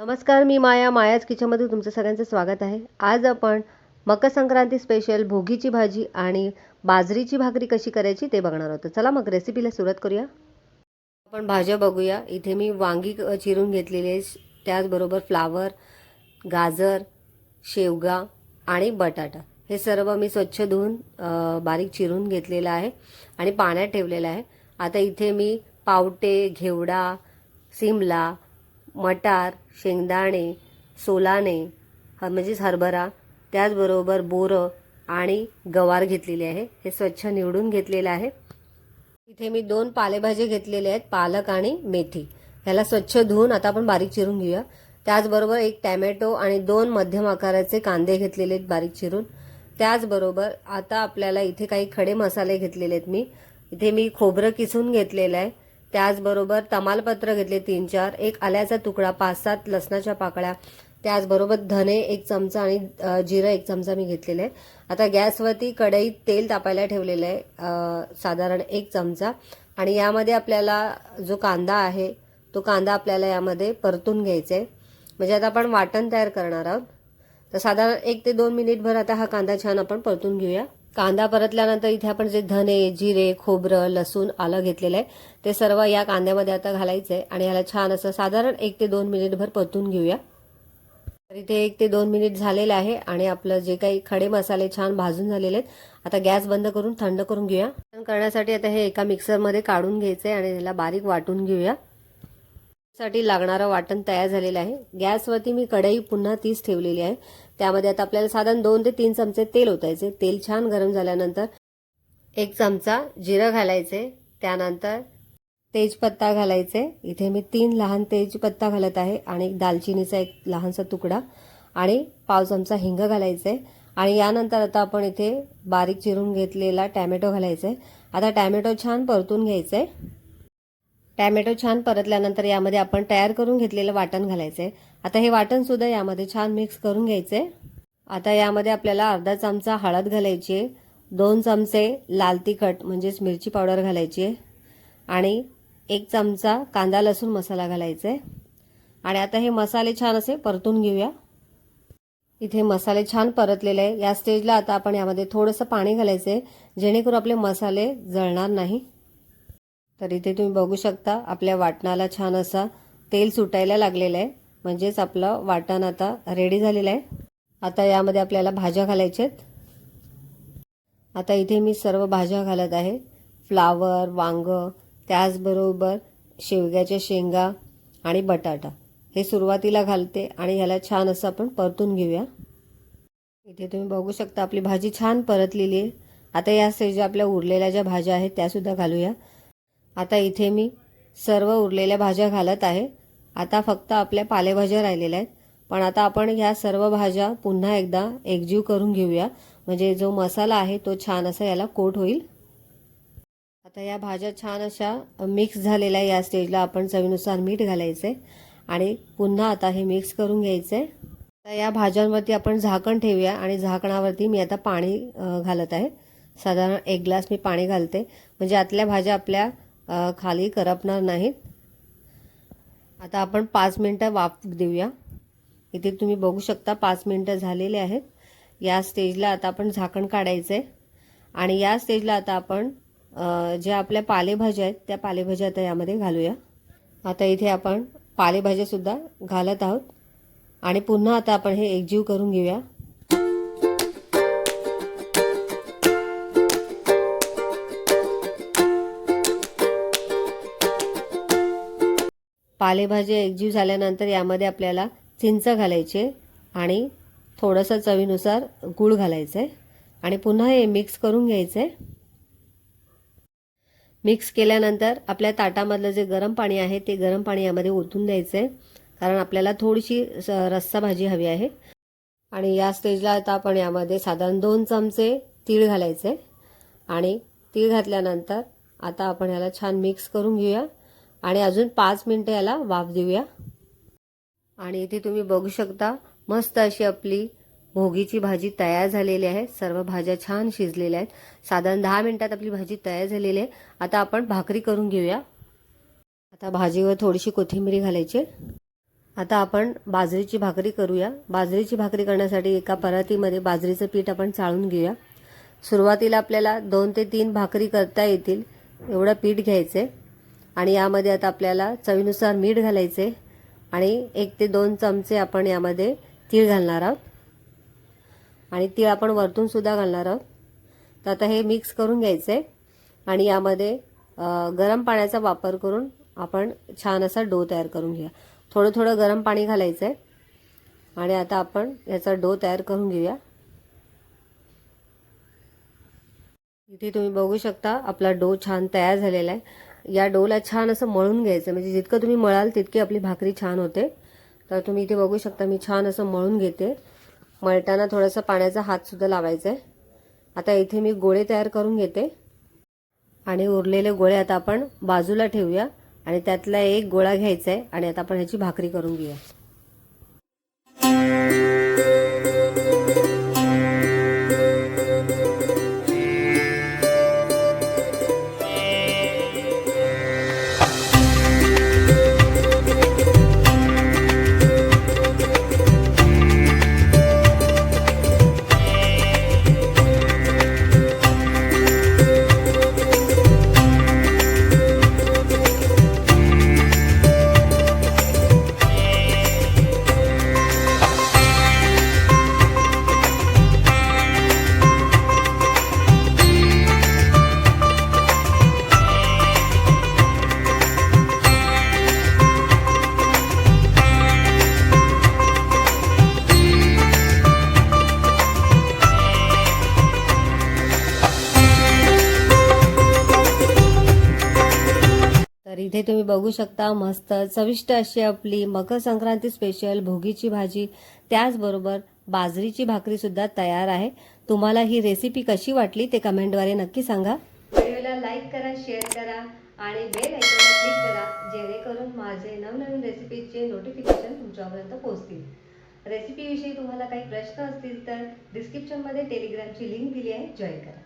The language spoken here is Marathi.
नमस्कार मी माया मायाच किचनमध्ये तुमचं सगळ्यांचं स्वागत आहे. आज आपण मकर संक्रांती स्पेशल भोगीची भाजी आणि बाजरीची भाकरी कशी करायची ते बघणार आहोत. चला मग रेसिपीला सुरुवात करूया. आपण भाज्या बघूया. इथे मी वांगी चिरून घेतलेली आहे. त्याचबरोबर फ्लावर गाजर शेवगा आणि बटाटा. हे सर्व मी स्वच्छ धुवून बारीक चिरून घेतलेलं आहे आणि पाण्यात ठेवलेलं आहे. आता इथे मी पावटे घेवडा सिमला मटार शेंगदाणे सोलाने ह म्हणजेच हरभरा त्याचबरोबर बोरं आणि गवार घेतलेली आहे. हे स्वच्छ निवडून घेतलेलं आहे. इथे मी दोन पालेभाजी घेतलेले आहेत पालक आणि मेथी. ह्याला स्वच्छ धुवून आता आपण बारीक चिरून घेऊया. त्याचबरोबर एक टॅमॅटो आणि दोन मध्यम आकाराचे कांदे घेतलेले आहेत बारीक चिरून. त्याचबरोबर आता आपल्याला इथे काही खडे मसाले घेतलेले आहेत मी. इथे मी खोबरं किसून घेतलेलं आहे. त्याचबरोबर तमालपत्र घेतले तीन चार एक आल्याचा तुकडा पाच सात लसणाच्या पाकळ्या त्याचबरोबर धने एक चमचा आणि जिरं एक चमचा मी घेतलेलं. आहे आता गॅसवरती कढईत तेल तापायला ठेवलेलं आहे साधारण एक चमचा. आणि यामध्ये आपल्याला जो कांदा आहे तो कांदा आपल्याला यामध्ये परतून घ्यायचा आहे. म्हणजे आता आपण वाटण तयार करणार आहोत. तर साधारण एक ते दोन मिनिटभर आता हा कांदा छान आपण परतून घेऊया. कांदा परतल्यानंतर इथे आपण जे धने जिरे खोबरं लसूण आलं घेतलेलं आहे ते सर्व या कांद्यामध्ये आता घालायचं आहे आणि याला छान असं साधारण एक ते दोन मिनिटभर परतून घेऊया. तर इथे एक ते दोन मिनिट झालेलं आहे आणि आपलं जे काही खडे मसाले छान भाजून झालेले आहेत आता गॅस बंद करून थंड करून घेऊया. करण्यासाठी आता हे एका मिक्सरमध्ये काढून घ्यायचं आहे आणि त्याला बारीक वाटून घेऊया. साठी लागणारं वाटण तयार झालेलं आहे. गॅसवरती मी कढई पुन्हा तीच ठेवलेली आहे. त्यामध्ये आता आपल्याला साधारण दोन ते तीन चमचे तेल ओतायचे. तेल छान गरम झाल्यानंतर एक चमचा जिरं घालायचे. त्यानंतर तेजपत्ता घालायचे. इथे मी तीन लहान तेजपत्ता घालत आहे आणि एक दालचिनीचा एक लहानसा तुकडा आणि पाव चमचा हिंग घालायचे. आणि यानंतर आता आपण इथे बारीक चिरून घेतलेला टॅमॅटो घालायचे. आता टॅमॅटो छान परतून घ्यायचा. आहे टॅमॅटो छान परतल्यानंतर यामध्ये आपण तयार करून घेतलेलं वाटण घालायचं आहे आता हे वाटण सुद्धा यामध्ये छान मिक्स करून घ्यायचे आता यामध्ये आपल्याला अर्धा चमचा हळद घालायची आहे दोन चमचे लाल तिखट म्हणजेच मिरची पावडर घालायची आहे आणि एक चमचा कांदा लसूण मसाला घालायचा आहे आणि आता हे मसाले छान असे परतून घेऊया. इथे मसाले छान परतलेले आहे. या स्टेजला आता आपण यामध्ये थोडंसं पाणी घालायचं आहे जेणेकरून आपले मसाले जळणार नाही. तर इथे तुम्ही बघू शकता. आपल्या वाटणाला छान असा तेल सुटायला लागलेलं आहे. म्हणजेच आपलं वाटण आता रेडी झालेलं आहे. आता यामध्ये आपल्याला भाज्या घालायच्या आहेत. आता इथे मी सर्व भाज्या घालत आहे. फ्लावर वांग त्याचबरोबर शेवग्याच्या शेंगा आणि बटाटा. हे सुरुवातीला घालते आणि ह्याला छान असं आपण परतून घेऊया. इथे तुम्ही बघू शकता आपली भाजी छान परतलेली आहे. आता या स्टेज आपल्या उरलेल्या ज्या भाज्या आहेत त्यासुद्धा घालूया. आता इथे मी सर्व उरलेल्या भाज्या घालत आहे. आता फक्त आपल्या पालेभाज्या राहिलेल्या आहेत. पण आता आपण ह्या सर्व भाज्या पुन्हा एकदा एकजीव करून घेऊया. म्हणजे जो मसाला आहे तो छान असा याला कोट होईल. आता या भाज्या छान अशा मिक्स झालेल्या या स्टेजला आपण चवीनुसार मीठ घालायचं. आहे आणि पुन्हा आता हे मिक्स करून घ्यायचं. आहे आता या भाज्यांवरती आपण झाकण ठेवूया आणि झाकणावरती मी आता पाणी घालत आहे. साधारण एक ग्लास मी पाणी घालते. म्हणजे आतल्या भाज्या आपल्या खाली करपणार नाहीत. आता आपण पाच मिनटं वाफ देऊया. इथे तुम्ही बघू शकता पाच मिनटं झालेले आहेत. या स्टेजला आता आपण झाकण काढायचं आहे आणि या स्टेजला आता आपण ज्या आपल्या पालेभाज्या आहेत त्या पालेभाज्या आता यामध्ये घालूया. आता इथे आपण पालेभाज्यासुद्धा घालत आहोत. आणि पुन्हा आता आपण हे एकजीव करून घेऊया. पालेभाज्या एकजीव झाल्यानंतर यामध्ये आपल्याला चिंच घालायचे आणि थोडंसं चवीनुसार गूळ घालायचं. आहे आणि पुन्हा हे मिक्स करून घ्यायचं. आहे मिक्स केल्यानंतर आपल्या ताटामधलं जे गरम पाणी आहे ते गरम पाणी यामध्ये ओतून द्यायचं. आहे कारण आपल्याला थोडीशी रस्सा भाजी हवी आहे. आणि या स्टेजला आता आपण यामध्ये साधारण दोन चमचे तीळ घालायचे. आणि तीळ घातल्यानंतर आता आपण याला छान मिक्स करून घेऊया. आणि अजून पाच मिनटं याला वाफ देऊया. आणि इथे तुम्ही बघू शकता मस्त अशी आपली भोगीची भाजी तयार झालेली आहे. सर्व भाज्या छान शिजलेल्या आहेत. साधारण दहा मिनिटात आपली भाजी तयार झालेली आहे. आता आपण भाकरी करून घेऊया. आता भाजीवर थोडीशी कोथिंबीर घालायची आता आपण बाजरीची भाकरी करूया. बाजरीची भाकरी करण्यासाठी एका परातीमध्ये बाजरीचं पीठ आपण चाळून घेऊया. सुरुवातीला आपल्याला दोन ते तीन भाकरी करता येतील. एवढं पीठ घ्यायचं आहे आणि यामध्ये आता आपल्याला चवीनुसार मीठ घालायचे आणि एक ते दोन चमचे आपण यामध्ये तीळ घालणार आहोत. आणि तीळ आपण वरतूनसुद्धा घालणार आहोत. तर आता हे मिक्स करून घ्यायचं आहे आणि यामध्ये गरम पाण्याचा वापर करून आपण छान असा डो तयार करून घेऊया. थोडं थोडं गरम पाणी घालायचं आहे आणि आता आपण याचा डो तयार करून घेऊया. इथे तुम्ही बघू शकता आपला डो छान तयार झालेला आहे. या डोला छान असं मळून घ्यायचं. म्हणजे जितकं तुम्ही मळाल तितकी आपली भाकरी छान होते. तर तुम्ही इथे बघू शकता मी छान असं मळून घेते. मळताना थोडासा पाण्याचा हातसुद्धा लावायचा आहे आता इथे मी गोळे तयार करून घेते. आणि उरलेले गोळे आता आपण बाजूला ठेवूया. आणि त्यातला एक गोळा घ्यायचा आहे आणि आता आपण ह्याची भाकरी करून घेऊया. तर इथे तुम्ही बघू शकता मस्त चविष्ट अशी आपली मकर संक्रांती स्पेशल भोगीची भाजी. त्याचबरोबर बाजरीची भाकरी सुद्धा तयार आहे. तुम्हाला ही रेसिपी कशी वाटली ते कमेंटद्वारे नक्की सांगा. व्हिडिओला लाईक करा शेअर करा आणि बेल आयकॉनला क्लिक करा जेणेकरून माझे नवनवीन रेसिपीचे नोटिफिकेशन तुमच्यापर्यंत पोहोचतील. रेसिपीविषयी तुम्हाला काही प्रश्न असतील तर डिस्क्रिप्शनमध्ये टेलिग्रामची लिंक दिली आहे. जॉईन करा.